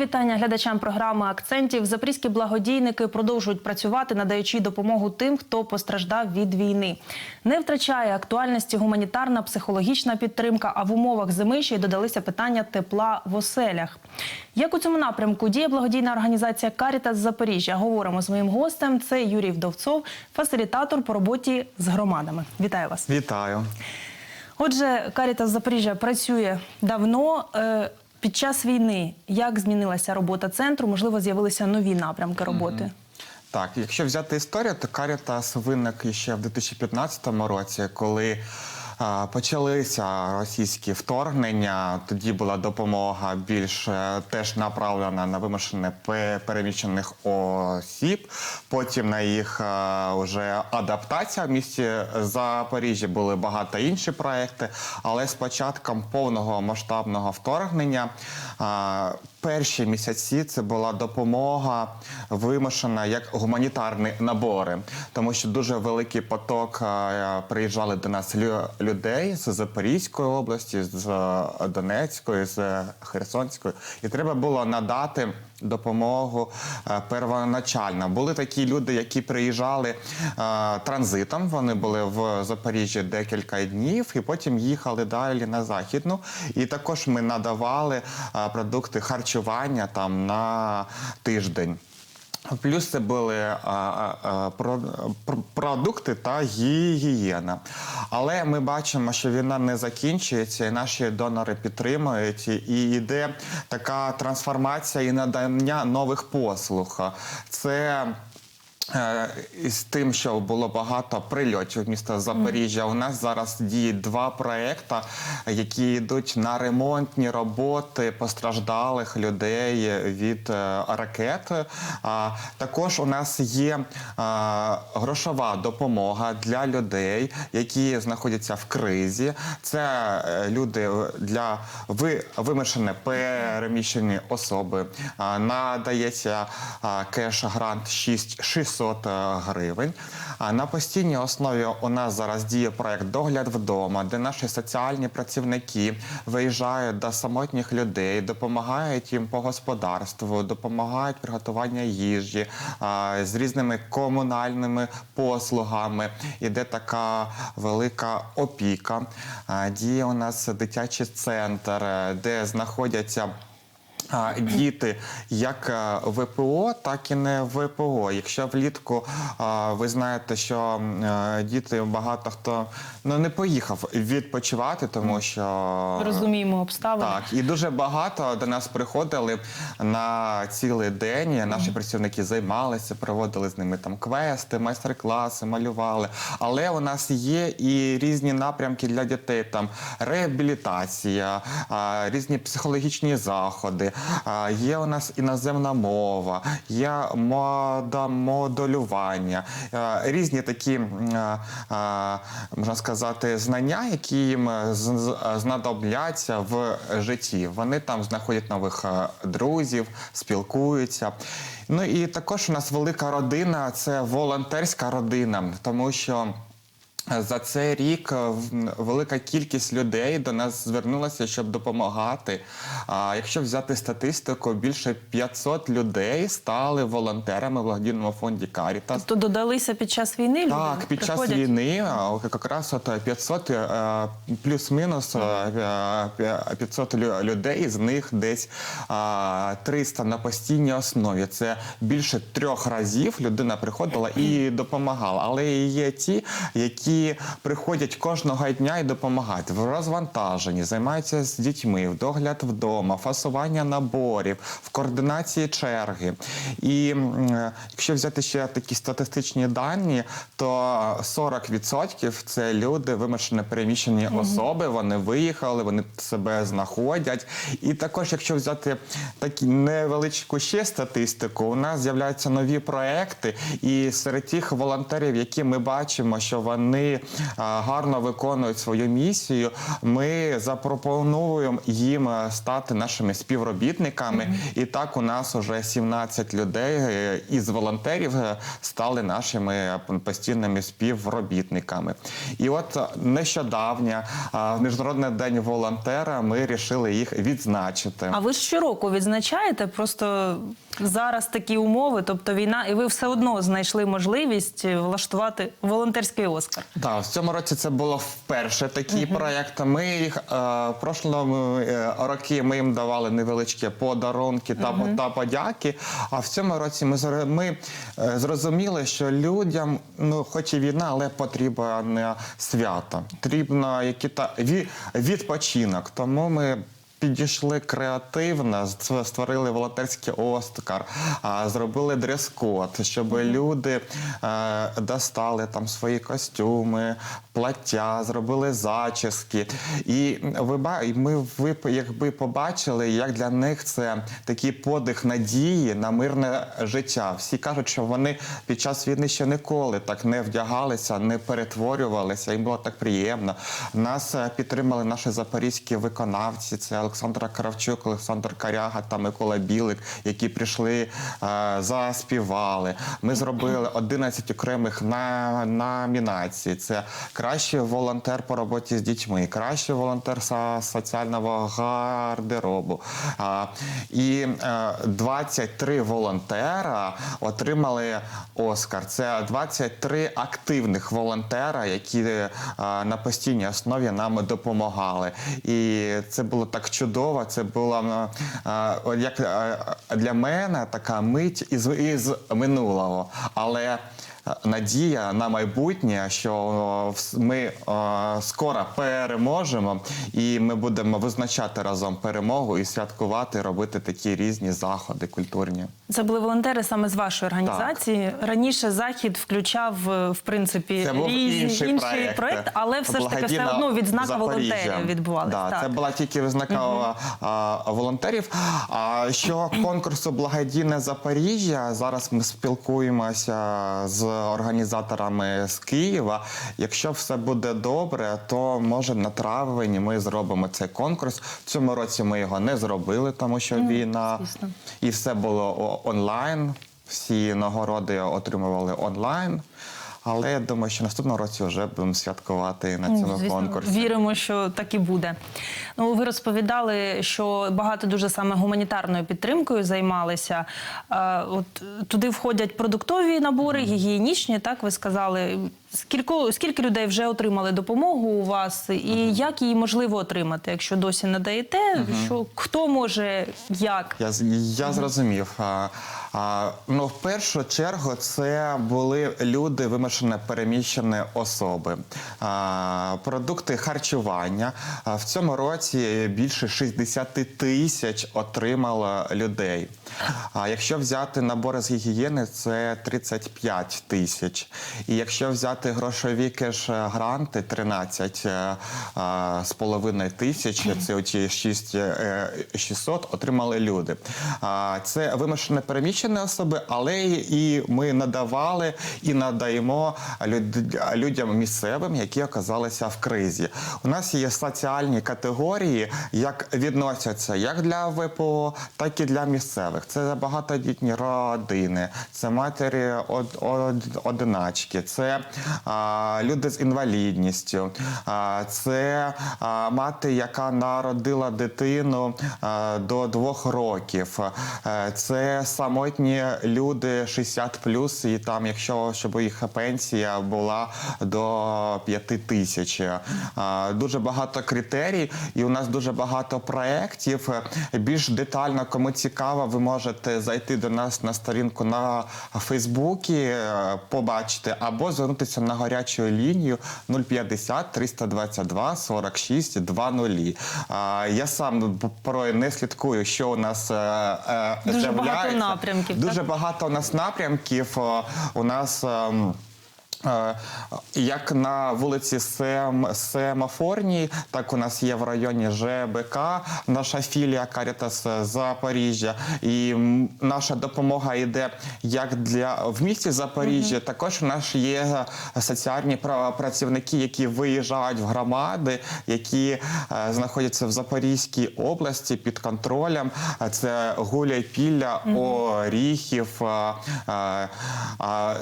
Мої вітання глядачам програми Акцентів. Запорізькі благодійники продовжують працювати, надаючи допомогу тим, хто постраждав від війни. Не втрачає актуальності гуманітарна, психологічна підтримка. А в умовах зими ще й додалися питання тепла в оселях. Як у цьому напрямку діє благодійна організація Карітас Запоріжжя? Говоримо з моїм гостем. Це Юрій Вдовцов, фасилітатор по роботі з громадами. Вітаю вас. Вітаю. Отже, Карітас Запоріжжя працює давно. Під час війни як змінилася робота центру? Можливо, з'явилися нові напрямки роботи. Так, якщо взяти історію, то Карітас виник ще в 2015 році, коли почалися російські вторгнення. Тоді була допомога більш е, теж направлена на вимушене переміщених осіб. Потім на їх е, вже адаптація в місті Запоріжжя були багато інші проекти. Але з початком повного масштабного вторгнення перші місяці це була допомога вимушена як гуманітарні набори, тому що дуже великий поток приїжджали до нас лю- людей з Запорізької області, з е, Донецької, з Херсонської, і треба було надати. Допомогу е, первоначально. Були такі люди, які приїжджали е, транзитом. Вони були в Запоріжжі декілька днів, і потім їхали далі на західну. І також ми надавали е, продукти харчування там на тиждень. Плюс це були а, а, а, про, про- продукти та гігієна. Але ми бачимо, що війна не закінчується, і наші донори підтримують. І йде така трансформація і надання нових послуг. Це Е, Із тим, що було багато прильотів міста Запоріжжя, у нас зараз діють два проекти, які йдуть на ремонтні роботи постраждалих людей від е, ракет. Також у нас є е, грошова допомога для людей, які знаходяться в кризі. Це е, люди для ви вимушені переміщені особи. Надається кеш-грант 6 600 гривень. А на постійній основі у нас зараз діє проект Догляд вдома, де наші соціальні працівники виїжджають до самотніх людей, допомагають їм по господарству, допомагають приготування їжі з різними комунальними послугами. Іде така велика опіка. Діє у нас дитячий центр, е, де знаходяться. Діти як е, ВПО, так і не ВПО. Якщо влітку ви знаєте, що е, діти багато хто ну не поїхав відпочивати, тому що Розуміємо обставини. так, і дуже багато до нас приходили на цілий день. Наші працівники займалися, проводили з ними там квести, майстер-класи, малювали. Але у нас є і різні напрямки для дітей: там реабілітація, різні психологічні заходи. Є у нас іноземна мова, є мода модулювання, різні такі можна сказати знання, які їм знадобляться в житті. Вони там знаходять нових друзів, спілкуються. Ну і також у нас велика родина це волонтерська родина, тому що. За цей рік е, велика кількість людей до нас звернулася, щоб допомагати. А якщо взяти статистику, більше 500 людей стали волонтерами в благодійному фонді Карітас. То додалися під час війни люди? Так, під час приходять? війни а, якраз от 500 е, плюс-мінус е, е, 500 людей, з них десь а, 300 на постійній основі. Це більше трьох разів людина приходила і допомагала. Але є ті, які приходять кожного дня і допомагають в розвантаженні, займаються з дітьми, в догляд вдома, фасування наборів, в координації черги. І якщо взяти ще такі статистичні дані, то 40% це люди вимушено переміщені особи. Вони виїхали, вони себе знаходять. І також, якщо взяти такі невеличку ще статистику, у нас з'являються нові проекти, і серед тих волонтерів, які ми бачимо, що вони вони гарно виконують свою місію, ми запропонуємо їм е, стати нашими співробітниками. І так у нас вже 17 людей е, із волонтерів е, стали нашими е, постійними співробітниками. І от е, нещодавно, а, в Міжнародний день волонтера, ми вирішили їх відзначити. А ви ж щороку відзначаєте, просто зараз такі умови, тобто війна, і ви все одно знайшли можливість влаштувати волонтерський Оскар. Так, в цьому році це було вперше такий проєкт. Ми їх е, прошлому е, роки ми їм давали невеличкі подарунки та, та подяки. А в цьому році ми, ми е, зрозуміли, що людям, ну хоч і війна, але потрібне свято. Потрібно який то ві- відпочинок. Тому ми. Підійшли креативно, ст- створили волонтерський Оскар, а, зробили дрес-код, щоб люди е, достали там свої костюми, плаття, зробили зачіски. І ви ми ви якби побачили, як для них це такий подих надії на мирне життя. Всі кажуть, що вони під час війни ще ніколи так не вдягалися, не перетворювалися. Їм було так приємно. Нас е, підтримали наші запорізькі виконавці. Це Олександра Кравчук, Олександр Каряга та Микола Білик, які прийшли, е, заспівали. Ми зробили 11 окремих на, номінацій. Це кращий волонтер по роботі з дітьми, кращий волонтер соціального гардеробу. І е, 23 волонтера отримали Оскар. Це 23 активних волонтера, які е, на постійній основі нам допомагали. І це було так чудово. Це була е, е, як е, для мене така мить із, із минулого. Але е, надія на майбутнє, що ми скоро переможемо, і ми будемо визначати разом перемогу і святкувати, робити такі різні заходи культурні. Це були волонтери саме з вашої організації. Раніше захід включав е, в принципі Це був різні, інший, проект, але все ж таки все одно відзнака волонтерів відбувалася. Да, так. Це була тільки відзнака а, волонтерів. А що конкурсу Благодійне Запоріжжя зараз ми спілкуємося з організаторами з Києва. Якщо все буде добре, то може на травень ми зробимо цей конкурс. В цьому році ми його не зробили, тому що війна звісно. і все було онлайн. Всі нагороди отримували онлайн. Але я думаю, що наступного році вже будемо святкувати на цьому Ну, Звісно, конкурсі. Віримо, що так і буде. Ну, ви розповідали, що багато дуже саме гуманітарною підтримкою займалися. От туди входять продуктові набори, гігієнічні. Так ви сказали. Скільки, скільки людей вже отримали допомогу у вас, і як її можливо отримати, якщо досі не даєте? Що хто може як? Я, я зрозумів. А, а, ну, в першу чергу це були люди вимушено переміщені особи. А, продукти харчування. А, в цьому році більше 60 тисяч отримало людей. А якщо взяти набори з гігієни, це 35 тисяч. І якщо взяти грошові кеш-гранти, 13 е, з половиною тисяч, це оті 6, е, 600 отримали люди. Це вимушено переміщені особи, але і ми надавали і надаємо люд- людям місцевим, які оказалися в кризі. У нас є соціальні категорії, як відносяться як для ВПО, так і для місцевих. Це багатодітні родини, це матері од- од- одиначки, це люди з інвалідністю, це мати, яка народила дитину до двох років. Це самотні люди 60 плюс, і там, якщо щоб їх пенсія була до 5 тисяч. Дуже багато критерій, і у нас дуже багато проєктів. Більш детально, кому цікаво, ви можете зайти до нас на сторінку на Фейсбуці, побачити, або звернутися на гарячу лінію 050 322 46 20. А, Я сам порой не слідкую, що у нас е, е, Дуже багато напрямків, Дуже так? багато у нас напрямків. У нас. Е, Як на вулиці Сем, Семафорній, так у нас є в районі ЖБК наша філія Карітас Запоріжжя. І наша допомога йде як для в місті Запоріжжя. Також у нас є соціальні пра- працівники, які виїжджають в громади, які е, знаходяться в Запорізькій області під контролем. Це Гуляйпілля, Оріхів. е, е, е,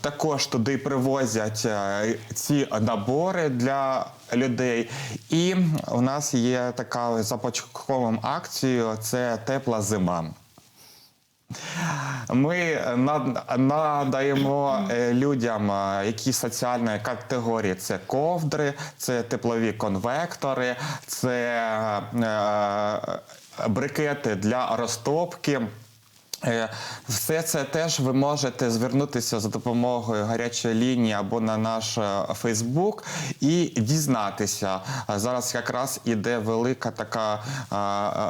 Також туди привозять е, ці набори для людей. І у нас є така започатковим акцією це тепла зима. Ми надаємо е, людям, е, які соціальної категорії це ковдри, це теплові конвектори, це брикети для розтопки. Е, Все це теж ви можете звернутися за допомогою гарячої лінії або на наш Фейсбук і дізнатися. Зараз якраз іде велика така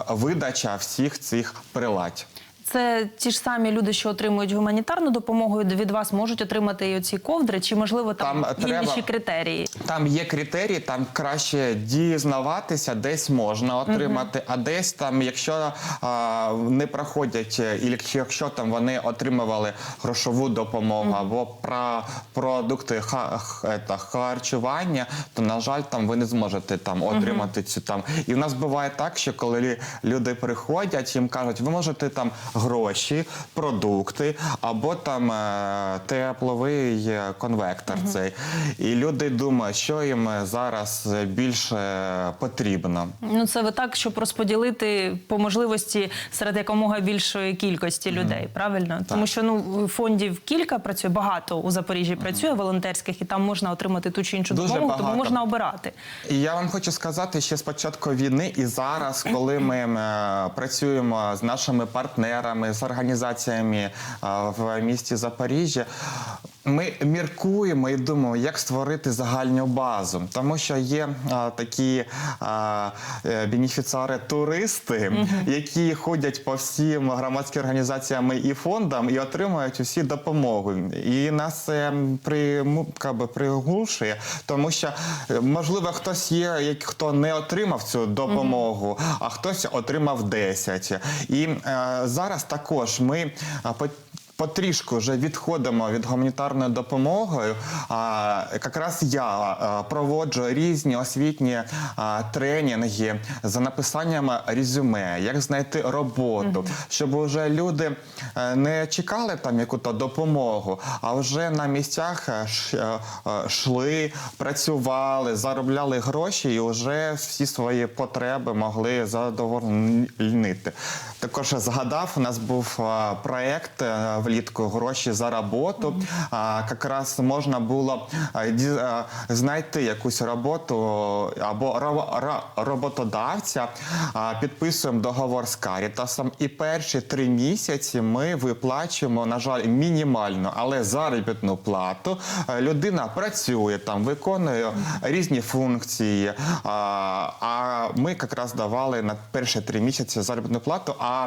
видача всіх цих приладь. Це ті ж самі люди, що отримують гуманітарну допомогу від вас, можуть отримати і оці ковдри, чи можливо там, Там є треба- інші критерії? Там є критерії, там краще дізнаватися, десь можна отримати, а десь там, якщо а, не проходять, е, і якщо, там вони отримували грошову допомогу або про продукти ха, ета, харчування, то на жаль, там ви не зможете там отримати цю там. І в нас буває так, що коли люди приходять, їм кажуть, ви можете там гроші, продукти або там е, тепловий е, конвектор цей. І люди думають, що їм зараз більше потрібно. Ну це ви так, щоб розподілити по можливості серед якомога більшої кількості людей, правильно? Тому що ну фондів кілька працює, багато у Запоріжжі працює волонтерських, і там можна отримати ту чи іншу Дуже допомогу, тому можна обирати. І я вам хочу сказати, ще з початку війни, і зараз, коли ми е, працюємо з нашими партнерами, з організаціями е, в місті Запоріжжя. Ми міркуємо і думаємо, як створити загальну базу, тому що є а, такі а, е, бенефіціари-туристи, які ходять по всім громадським організаціям і фондам і отримують усі допомогу. І нас це приму, приглушує, тому що е, можливо хтось є, як- хто не отримав цю допомогу, а хтось отримав 10. І е, зараз також ми а, Потрішку вже відходимо від гуманітарної допомоги. А, якраз я проводжу різні освітні тренінги за написанням резюме, як знайти роботу, щоб вже люди е, не чекали там яку-то допомогу, а вже на місцях е, е, йшли, працювали, заробляли гроші і вже всі свої потреби могли задовольнити. Також згадав, у нас був а, проект е, влітку гроші за роботу. А, якраз можна було знайти якусь роботу або ро- ро- роботодавця. Підписуємо договор з Карітасом. І перші три місяці ми виплачуємо, на жаль, мінімально, але заробітну плату. Людина працює там, виконує різні функції. А, а ми якраз давали на перші три місяці заробітну плату. А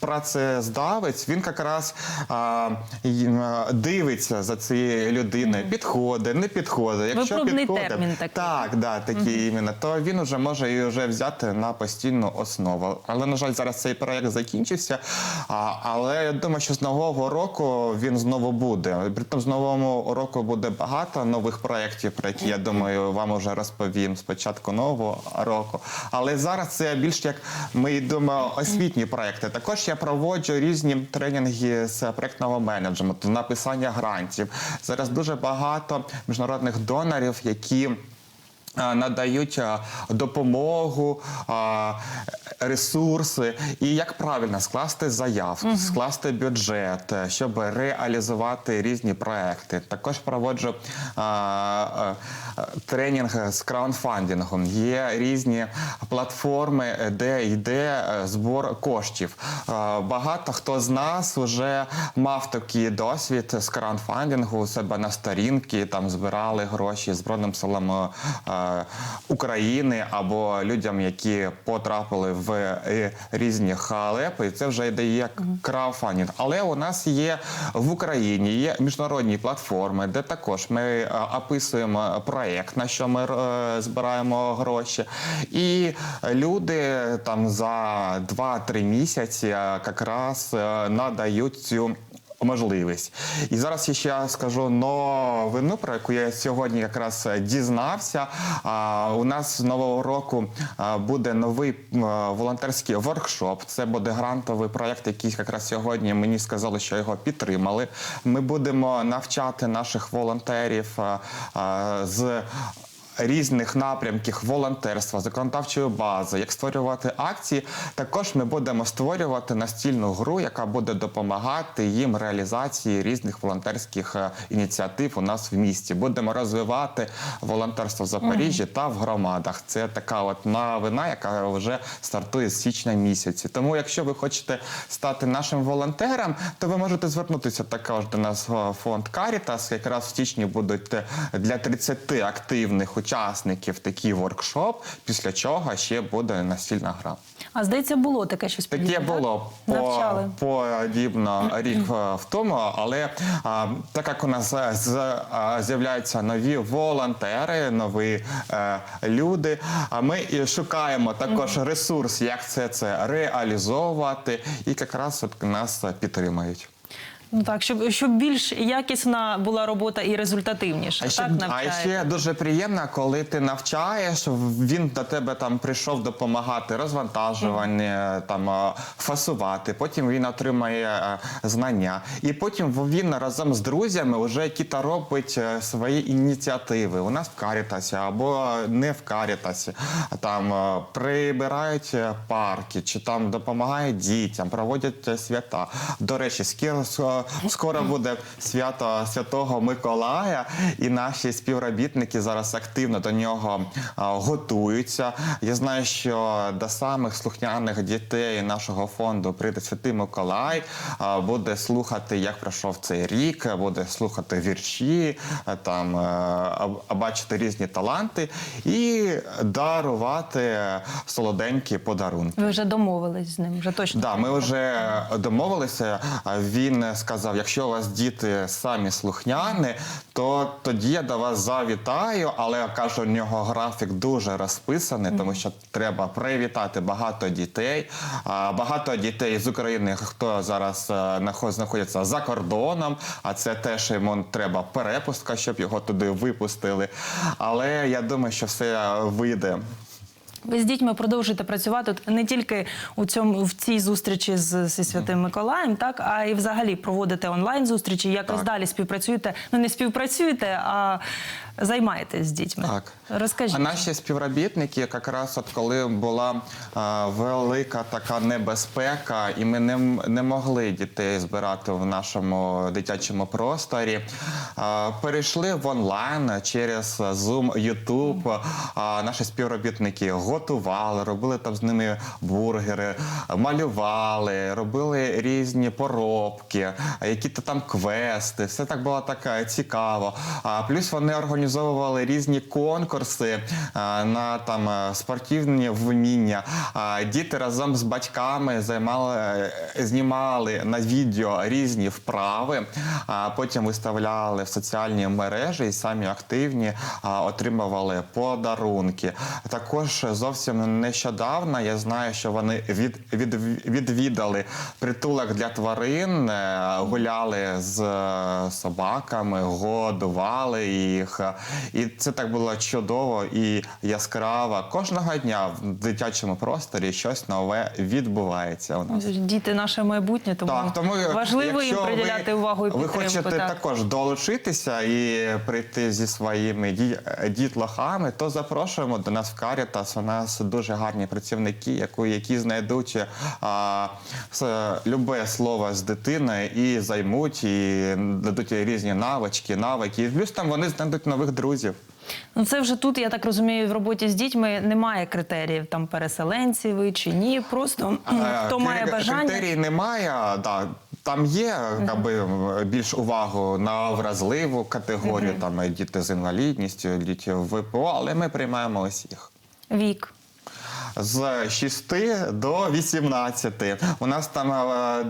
працездавець він якраз а, а, дивиться за цією людиною, підходить, не підходить. Якщо підходить, термін такий. так, да, такий іменно, то він вже може її вже взяти на постійну основу. Але на жаль, зараз цей проект закінчився. А, але я думаю, що з нового року він знову буде. Притом з нового року буде багато нових проєктів, про які я думаю, вам вже розповім з початку нового року. Але зараз це більш як ми йдемо освітні проекти. Також я проводжу різні тренінги з проектного менеджменту, написання грантів. Зараз дуже багато міжнародних донорів, які надають допомогу, ресурси, і як правильно скласти заявку, скласти бюджет, е, щоб реалізувати різні проекти. Також проводжу тренінг з краудфандингом. Є різні платформи, е, де йде е, збор коштів. Багато хто з нас вже мав такий досвід з краудфандингу у себе на сторінки, там збирали гроші Збройним силам України або людям, які потрапили в е, різні халепи. І це вже йде як краудфандинг. Але у нас є в Україні є міжнародні платформи, де також ми е, описуємо проект, на що ми е, збираємо гроші. І люди там за 2-3 місяці якраз надають цю можливість. І зараз я ще скажу новину, про яку я сьогодні якраз дізнався. А, у нас з нового року буде новий волонтерський воркшоп. Це буде грантовий проєкт, який якраз сьогодні мені сказали, що його підтримали. Ми будемо навчати наших волонтерів з різних напрямків волонтерства, законодавчої бази, як створювати акції. Також ми будемо створювати настільну гру, яка буде допомагати їм реалізації різних волонтерських е, ініціатив у нас в місті. Будемо розвивати волонтерство в Запоріжжі та в громадах. Це така от новина, яка вже стартує з січня місяці. Тому, якщо ви хочете стати нашим волонтером, то ви можете звернутися також до нас в фонд Caritas. Якраз в січні будуть е, для 30 активних учасників такий воркшоп, після чого ще буде настільна гра. А здається, було таке щось Таке подібне, так? було по, подібно рік е, в тому, але а, так як у нас е, з'являються нові волонтери, нові е, люди, а ми і шукаємо також ресурс, як це, це реалізовувати, і якраз от нас підтримують. Ну так, щоб, щоб більш якісна була робота і результативніша. А ще, так, а ще дуже приємно, коли ти навчаєш, він до тебе там прийшов допомагати розвантажування, там е, фасувати. Потім він отримає знання, і потім він разом з друзями вже які-то робить е, свої ініціативи. У нас в Карітасі або не в Карітасі. Там е, прибирають е, парки, чи там допомагають дітям, проводять свята. До речі, скоро, скоро буде свято Святого Миколая, і наші співробітники зараз активно до нього готуються. Я знаю, що до самих слухняних дітей нашого фонду прийде Святий Миколай, буде слухати, як пройшов цей рік, буде слухати вірші, там е, бачити різні таланти і дарувати солоденькі подарунки. Ви вже домовились з ним, вже точно. Да, ми вже домовилися. Він сказав: якщо у вас діти самі слухняні, то тоді я до вас завітаю. Але я кажу, у нього графік дуже розписаний, тому що треба привітати багато дітей. Багато дітей з України, хто зараз е, знаходиться за кордоном, а це теж йому треба перепустка, щоб його туди випустили. Але я думаю, що все вийде. Ви з дітьми продовжуєте працювати не тільки у цьому в цій зустрічі з, зі святим Миколаєм, так а і взагалі проводите онлайн зустрічі. Якось Так. далі співпрацюєте. Ну не співпрацюєте, а займаєтесь з дітьми. Так. Розкажіть. А наші співробітники, якраз от коли була а, велика така небезпека, і ми не, не могли дітей збирати в нашому дитячому просторі, а, перейшли в онлайн через Zoom, YouTube. А, наші співробітники готували, робили там з ними бургери, малювали, робили різні поробки, які-то там квести. Все так було так е, цікаво. А плюс вони організовували різні конкурси е, на там е, спортивні вміння. Діти разом з батьками займали, е, знімали на відео різні вправи, а потім виставляли в соціальні мережі і самі активні отримували подарунки. Також зовсім нещодавно я знаю, що вони від, від, відвідали притулок для тварин, гуляли з собаками, годували їх. І це так було чудово і яскраво. Кожного дня в дитячому просторі щось нове відбувається у нас. Діти наше майбутнє, тому, Так, тому важливо їм приділяти ви, увагу і ви хочете так. також долучитися і прийти зі своїми дітлахами, то запрошуємо до нас в Карітас. У нас дуже гарні працівники, які, які знайдуть а, с- любе слово з дитиною і займуть, і дадуть різні навички, навики. І плюс там вони знайдуть нових друзів. Ну це вже тут, я так розумію, в роботі з дітьми немає критеріїв там переселенці ви чи ні. Просто Е, хто має бажання. Критерій немає. Да. Там є аби, більш увагу на вразливу категорію, там діти з інвалідністю, діти в ВПО, але ми приймаємо усіх. Вік. З 6 до 18. У нас там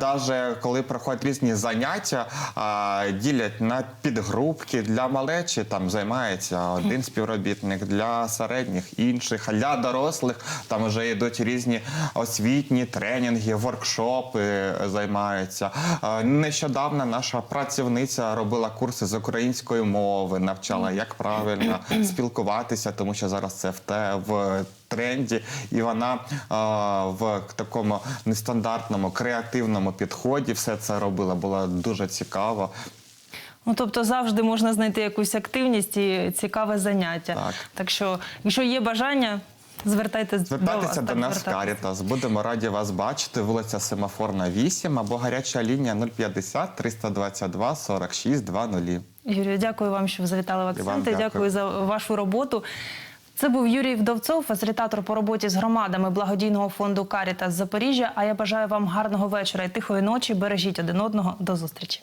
навіть коли проходять різні заняття, а, ділять на підгрупки для малечі. Там займається один співробітник для середніх, інших, для дорослих там вже йдуть різні освітні тренінги, воркшопи займаються. Нещодавно наша працівниця робила курси з української мови, навчала, як правильно спілкуватися, тому що зараз це в те в тренді, і вона а, в такому нестандартному креативному підході все це робила. Було дуже цікаво. Ну, тобто завжди можна знайти якусь активність і цікаве заняття. Так. Так що, якщо є бажання, звертайтесь до вас. Звертайтеся до так, нас, звертайтеся. Карітас. Будемо раді вас бачити. Вулиця Семафорна, 8 або гаряча лінія 050 322 46 00. Юрію, дякую вам, що ви завітали в акценти. дякую. Дякую за вашу роботу. Це був Юрій Вдовцов, фасилітатор по роботі з громадами благодійного фонду Карітас Запоріжжя. А я бажаю вам гарного вечора і тихої ночі. Бережіть один одного. До зустрічі.